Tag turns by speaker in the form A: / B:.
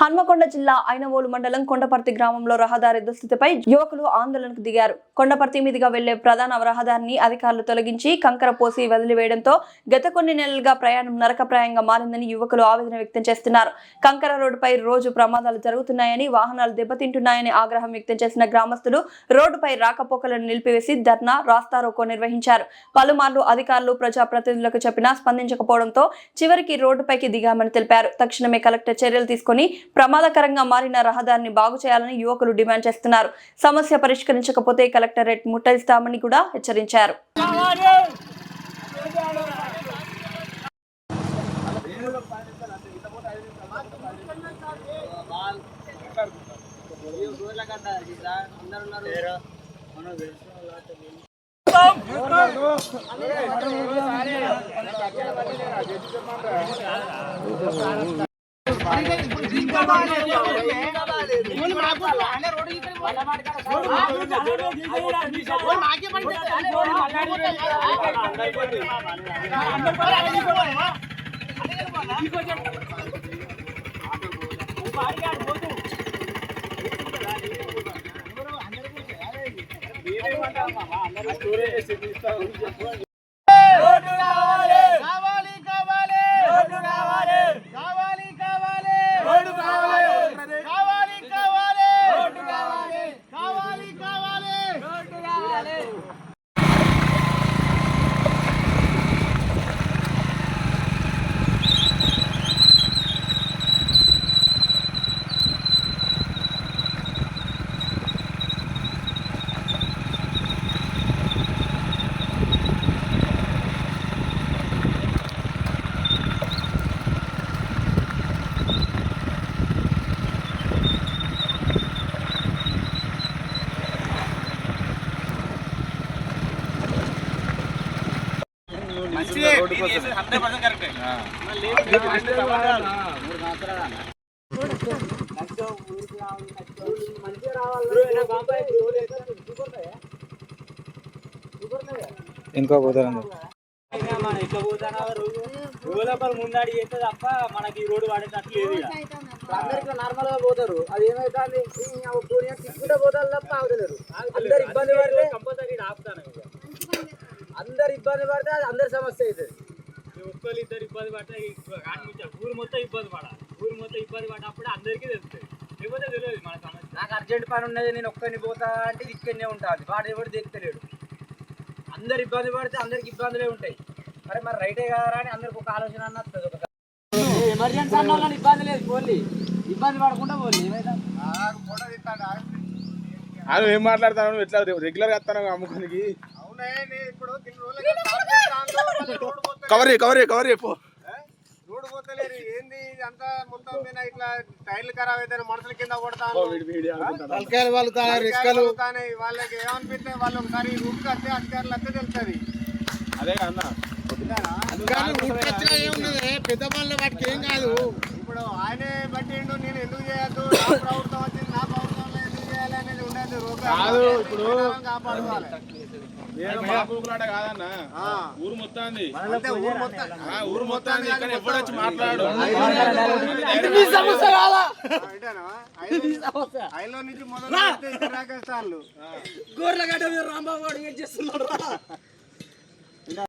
A: హన్మకొండ జిల్లా ఐనవోలు మండలం కొండపర్తి గ్రామంలో రహదారి దుస్థితిపై యువకులు ఆందోళనకు దిగారు. కొండపర్తి మీదుగా వెళ్ళే ప్రధాన రహదారిని అధికారులు తొలగించి కంకర పోసి వదిలివేయడంతో గత కొన్ని నెలలుగా ప్రయాణం నరకప్రాయంగా మారిందని యువకులు ఆవేదన వ్యక్తం చేస్తున్నారు. కంకర రోడ్డుపై రోజు ప్రమాదాలు జరుగుతున్నాయని వాహనాలు దెబ్బతింటున్నాయని ఆగ్రహం వ్యక్తం చేసిన గ్రామస్తులు రోడ్డుపై రాకపోకలను నిలిపివేసి ధర్నా రాస్తారోకో నిర్వహించారు. పలుమార్లు అధికారులు ప్రజాప్రతినిధులకు చెప్పినా స్పందించకపోవడంతో చివరికి రోడ్డుపైకి దిగామని తెలిపారు. తక్షణమే కలెక్టర్ చర్యలు తీసుకొని ప్రమాదకరంగా మారిన రహదారిని బాగు చేయాలని యువకులు డిమాండ్ చేస్తున్నారు. సమస్య పరిష్కరించకపోతే కలెక్టరేట్ ముట్టడిస్తామని కూడా హెచ్చరించారు.
B: అందరూ స్టోరేజ్ చేసి తీస్తా
C: ఇంకో
D: ఇట్లా పోతానా ముందాడి చేస్తే తప్ప మనకి ఈ రోడ్డు పడేటట్టు లేదు ఇక.
B: అందరికి నార్మల్గా పోతారు అది ఏమైతుంది పోతారు తప్ప ఆగుతలేరు అందరు ఇబ్బంది పడితే
D: కంపల్సరీ ఈడ ఆపుతాను ఇక.
B: అందరు ఇబ్బంది పడితే అది అందరి సమస్య
D: ఈ ఒక్కరు ఇద్దరు ఇబ్బంది కానిపించాలి. ఊరు మొత్తం ఇబ్బంది పడాలి. ఊరు మొత్తం ఇబ్బంది పడ్డప్పుడు అందరికీ తెలుస్తుంది లేకపోతే తెలియదు మన సమస్య.
B: నాకు అర్జెంట్ పని ఉన్నది నేను ఒక్కరిని పోతా అంటే ఇది ఇక్కడనే ఉంటుంది వాడు ఎవరు దిగుతలేడు అందరు ఇబ్బంది పడితే అందరికి ఇబ్బందులే ఉంటాయి. మరి మరి రైటే కదరా అని అందరికి ఒక ఆలోచన అన్న వస్తుంది ఒక ఎమర్జెన్సీ అన్న వాళ్ళని ఇబ్బంది లేదు పోలీ ఇబ్బంది పడకుండా పోలీ ఏమైనా
C: అది ఏం మాట్లాడతాను ఎట్లా రెగ్యులర్గా వస్తాను అమ్ముకునికి? కవర్ కవర్ కవర్ చెప్పు
E: రోడ్డు పోతలేరు ఏంది అంతా మొత్తం మీద ఇట్లా టైర్లు ఖరాబ్ అయితే మనుషుల కింద కొడతాను
C: వాళ్ళు
E: వాళ్ళకి ఏమనిపిస్తే వాళ్ళు ఒకసారి రూట్ వస్తే అధికారులు వస్తే తెలుస్తుంది.
C: అదే అన్న
E: పెద్ద పనులు వాటికి ఏం కాదు. ఇప్పుడు ఆయనే బట్టిండు నేను ఎందుకు చేయొద్దు? నా ప్రభుత్వం వచ్చింది నా ప్రభుత్వంలో ఎందుకు చేయాలి అనేది ఉండదు
C: కాదు, ఇప్పుడు- ఊరు మొత్తాన్ని
E: ఊరు
C: మొత్తాన్ని ఇక్కడ ఎప్పుడు వచ్చి మాట్లాడు
E: నుంచి
B: రాంబాబు అడిగే చేస్తున్నాడు